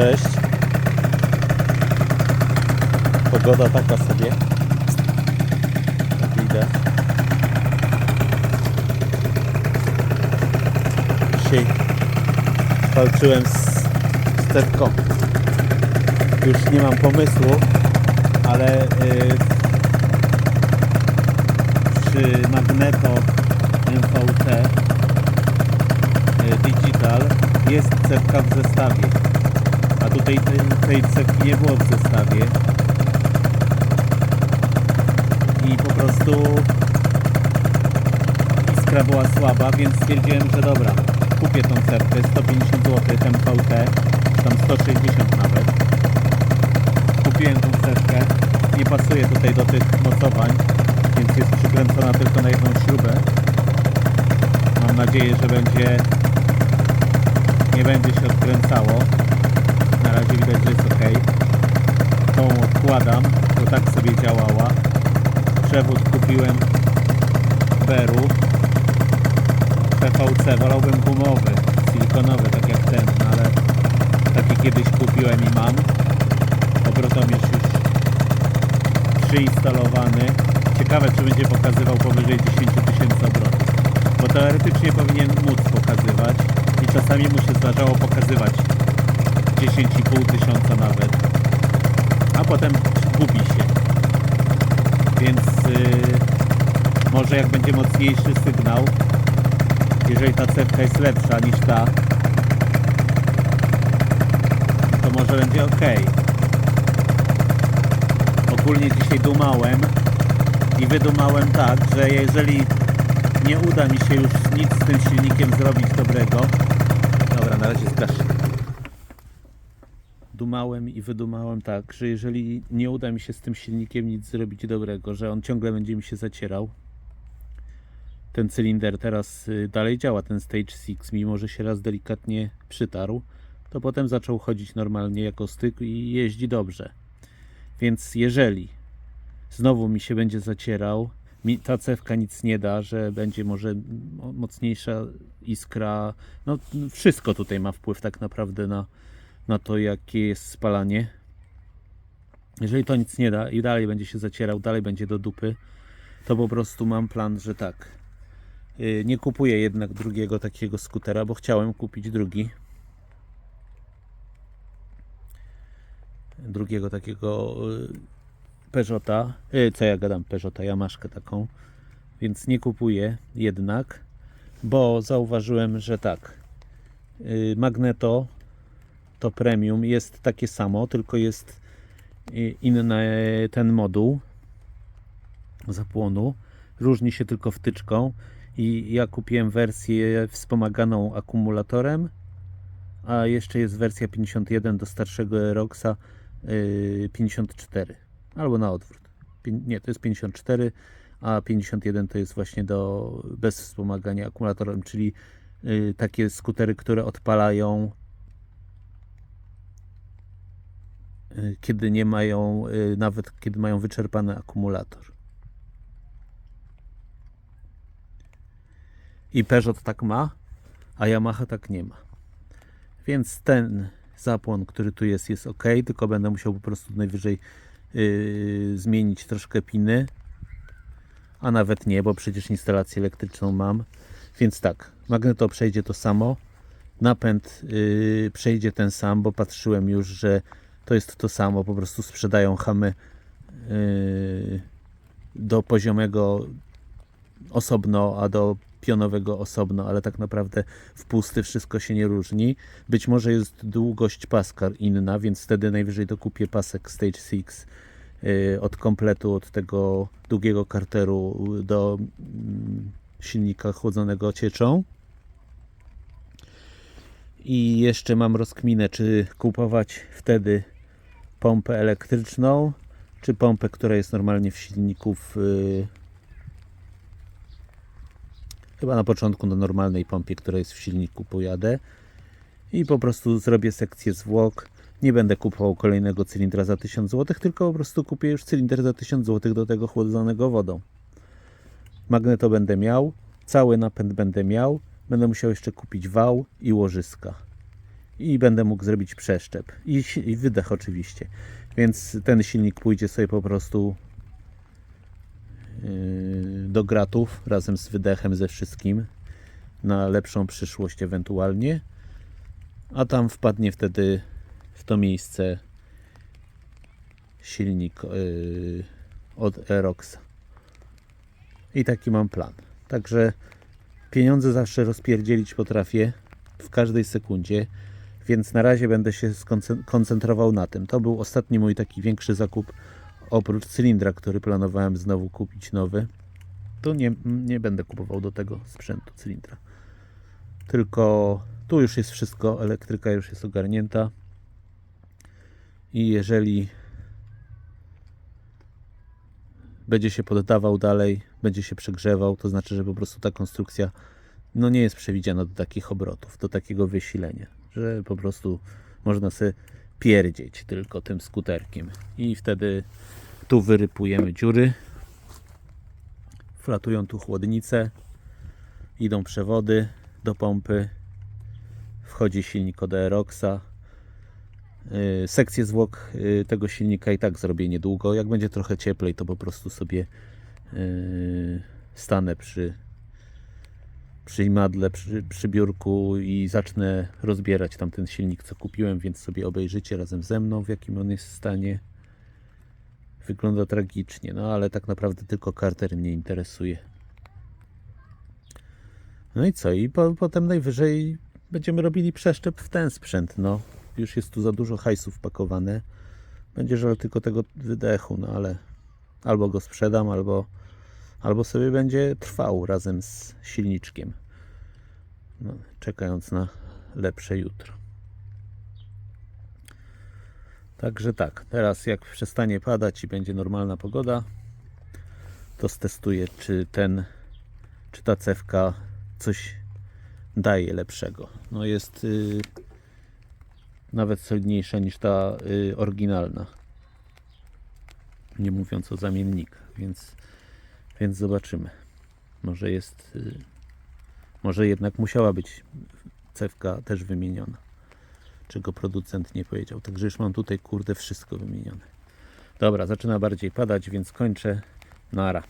Cześć. Pogoda taka sobie. Widać. Dzisiaj walczyłem z stepką. Już nie mam pomysłu, ale yy, przy Magneto MVT yy, Digital jest cewka w zestawie. Tutaj tej, tej cewki nie było w zestawie. I po prostu iskra była słaba, więc stwierdziłem, że dobra, kupię tą cewkę 150 zł, ten VT, tam 160 nawet. Kupiłem tą cewkę, nie pasuje tutaj do tych mocowań, więc jest przykręcona tylko na jedną śrubę. Mam nadzieję, że będzie nie będzie się odkręcało. Na razie widać, że jest ok. Tą odkładam, bo tak sobie działała. Przewód kupiłem Beru PVC, wolałbym gumowy, silikonowy, tak jak ten, no ale taki kiedyś kupiłem i mam. Obrotomierz już przyinstalowany. Ciekawe, czy będzie pokazywał powyżej 10 tysięcy obrotów. Bo teoretycznie powinien móc pokazywać i czasami mu się zdarzało pokazywać 10,5 tysiąca nawet. A potem gubi się. Więc yy, może jak będzie mocniejszy sygnał, jeżeli ta cewka jest lepsza niż ta, to może będzie ok. Ogólnie dzisiaj dumałem i wydumałem tak, że jeżeli nie uda mi się już nic z tym silnikiem zrobić dobrego. Dobra, na razie zgaszę. Dumałem i wydumałem tak, że jeżeli nie uda mi się z tym silnikiem nic zrobić dobrego, że on ciągle będzie mi się zacierał. Ten cylinder teraz y, dalej działa, ten Stage 6, mimo że się raz delikatnie przytarł, to potem zaczął chodzić normalnie jako styk i jeździ dobrze. Więc jeżeli znowu mi się będzie zacierał, mi ta cewka nic nie da, że będzie może mo- mocniejsza iskra. No, wszystko tutaj ma wpływ tak naprawdę na, na to, jakie jest spalanie. Jeżeli to nic nie da i dalej będzie się zacierał, dalej będzie do dupy, to po prostu mam plan, że tak. Yy, Nie kupuję jednak drugiego takiego skutera, bo chciałem kupić drugi. Drugiego takiego yy, Peugeota, yy, co ja gadam, Peugeota, Yamaszkę taką, więc nie kupuję jednak, bo zauważyłem, że tak, Magneto to premium jest takie samo, tylko jest yy, inny ten moduł zapłonu, różni się tylko wtyczką. I ja kupiłem wersję wspomaganą akumulatorem, a jeszcze jest wersja 51 do starszego Roxa yy, 54 albo na odwrót. Nie, to jest 54, a 51 to jest właśnie do bez wspomagania akumulatorem, czyli y, takie skutery, które odpalają kiedy nie mają, y, nawet kiedy mają wyczerpany akumulator. I Peugeot tak ma, a Yamaha tak nie ma. Więc ten zapłon, który tu jest, jest ok, tylko będę musiał po prostu najwyżej yy, zmienić troszkę piny, a nawet nie, bo przecież instalację elektryczną mam. Więc tak, magneto przejdzie to samo, napęd yy, przejdzie ten sam, bo patrzyłem już, że to jest to samo, po prostu sprzedają chamy yy, do poziomego osobno, a do pionowego osobno, ale tak naprawdę w pusty wszystko się nie różni. Być może jest długość paska inna, więc wtedy najwyżej dokupię pasek Stage 6 yy, od kompletu, od tego długiego karteru do mm, silnika chłodzonego cieczą. I jeszcze mam rozkminę, czy kupować wtedy pompę elektryczną, czy pompę, która jest normalnie w silniku w, yy, Chyba na początku na normalnej pompie, która jest w silniku pojadę i po prostu zrobię sekcję zwłok. Nie będę kupował kolejnego cylindra za 1000 zł, tylko po prostu kupię już cylinder za 1000 zł do tego chłodzonego wodą. Magneto będę miał, cały napęd będę miał, będę musiał jeszcze kupić wał i łożyska. I będę mógł zrobić przeszczep i, i wydech oczywiście. Więc ten silnik pójdzie sobie po prostu yy, do gratów razem z wydechem, ze wszystkim na lepszą przyszłość ewentualnie, a tam wpadnie wtedy w to miejsce silnik yy, od Aeroxa. I taki mam plan. Także pieniądze zawsze rozpierdzielić potrafię w każdej sekundzie, więc na razie będę się skonce- koncentrował na tym. To był ostatni mój taki większy zakup oprócz cylindra, który planowałem znowu kupić nowy. Tu nie, nie będę kupował do tego sprzętu cylindra. Tylko tu już jest wszystko, elektryka już jest ogarnięta. I jeżeli będzie się poddawał dalej, będzie się przegrzewał, to znaczy, że po prostu ta konstrukcja no nie jest przewidziana do takich obrotów, do takiego wysilenia, że po prostu można sobie pierdzieć tylko tym skuterkiem. I wtedy tu wyrypujemy dziury, flatują tu chłodnice, idą przewody do pompy, wchodzi silnik od Aeroxa, Yy, Sekcję zwłok yy, tego silnika i tak zrobię niedługo. Jak będzie trochę cieplej, to po prostu sobie yy, stanę przy, przy imadle, przy, przy biurku i zacznę rozbierać tam ten silnik, co kupiłem, więc sobie obejrzycie razem ze mną, w jakim on jest stanie. Wygląda tragicznie, no ale tak naprawdę tylko karter mnie interesuje. No i co? I po, potem najwyżej będziemy robili przeszczep w ten sprzęt, no. Już jest tu za dużo hajsów pakowane. Będzie żal tylko tego wydechu, no ale albo go sprzedam, albo, albo sobie będzie trwał razem z silniczkiem. No, czekając na lepsze jutro. Także tak, teraz jak przestanie padać i będzie normalna pogoda, to stestuję, czy ten, czy ta cewka coś daje lepszego. No jest y, nawet solidniejsza niż ta y, oryginalna. Nie mówiąc o zamiennikach, więc, więc zobaczymy. Może jest. Y, może jednak musiała być cewka też wymieniona. Czego producent nie powiedział. Także już mam tutaj kurde wszystko wymienione. Dobra, zaczyna bardziej padać, więc kończę. Nara.